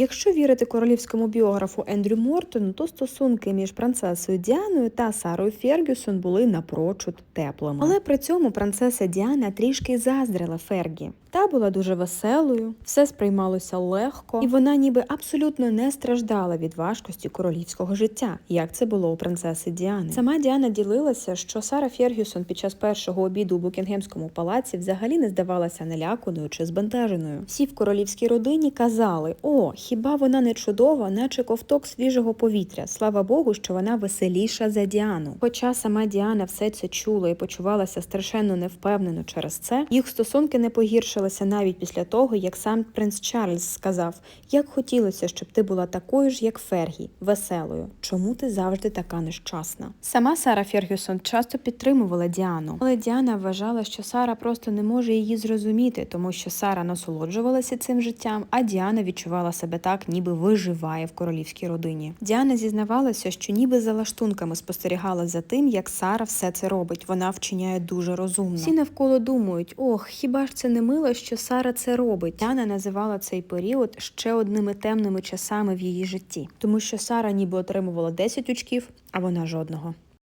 Якщо вірити королівському біографу Ендрю Мортону, то стосунки між принцесою Діаною та Сарою Фергюсон були напрочуд теплими. Але при цьому принцеса Діана трішки заздрила Фергі. Та була дуже веселою, все сприймалося легко, і вона ніби абсолютно не страждала від важкості королівського життя, як це було у принцеси Діани. Сама Діана ділилася, що Сара Фергюсон під час першого обіду у Букінгемському палаці взагалі не здавалася наляканою чи збентеженою. Всі в королівській родині казали: о, хіба вона не чудова, наче ковток свіжого повітря. Слава Богу, що вона веселіша за Діану. Хоча сама Діана все це чула і почувалася страшенно невпевнено через це, їх стосунки не погіршилися навіть після того, як сам принц Чарльз сказав: як хотілося, щоб ти була такою ж, як Фергі, веселою. Чому ти завжди така нещасна? Сама Сара Фергюсон часто підтримувала Діану, але Діана вважала, що Сара просто не може її зрозуміти, тому що Сара насолоджувалася цим життям, а Діана відчувала себе так, ніби виживає в королівській родині. Діана зізнавалася, що ніби за лаштунками спостерігала за тим, як Сара все це робить. Вона вчиняє дуже розумно. Всі навколо думають: ох, хіба ж це не мило, що Сара це робить? Діана називала цей період ще одними темними часами в її житті, тому що Сара ніби отримувала 10 очків, а вона жодного.